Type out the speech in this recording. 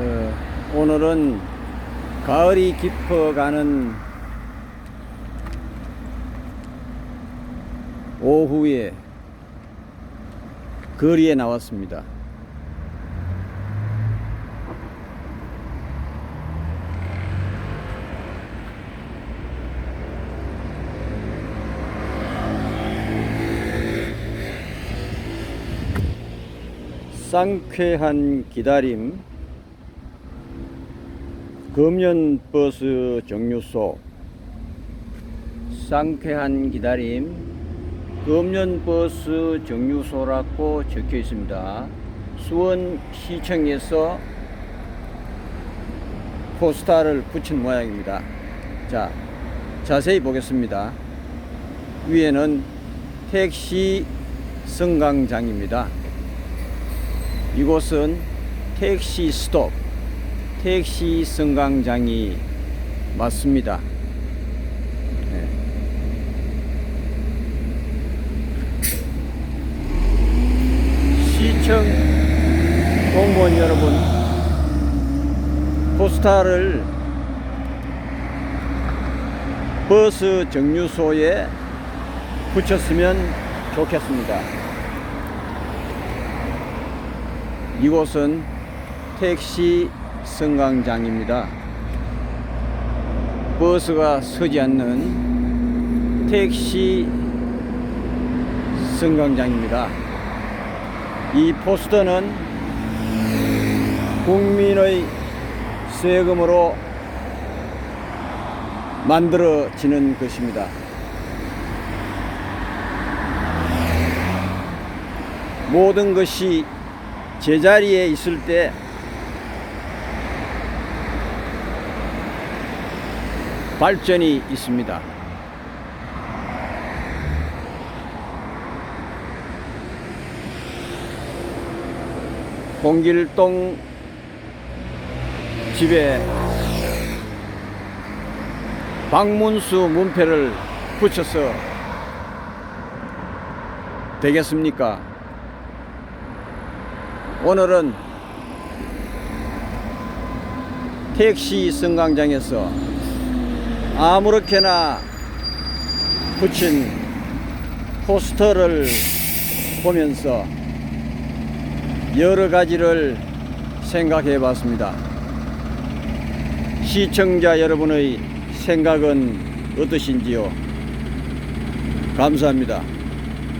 어, 오늘은 가을이 깊어가는 오후에 거리에 나왔습니다. 쌍쾌한 기다림 금연버스 정류소 쌍쾌한 기다림 금연버스 정류소라고 적혀 있습니다. 수원시청에서 포스터를 붙인 모양입니다. 자, 자세히 보겠습니다. 위에는 택시 승강장입니다. 이곳은 택시 스톱, 택시 승강장이 맞습니다. 네. 시청 공무원 여러분, 포스터를 버스 정류소에 붙였으면 좋겠습니다. 이곳은 택시 승강장입니다. 버스가 서지 않는 택시 승강장입니다. 이 포스터는 국민의 세금으로 만들어지는 것입니다. 모든 것이 제자리에 있을 때 발전이 있습니다. 공길동 집에 방문수 문패를 붙여서 되겠습니까? 오늘은 택시 승강장에서 아무렇게나 붙인 포스터를 보면서 여러 가지를 생각해 봤습니다. 시청자 여러분의 생각은 어떠신지요? 감사합니다.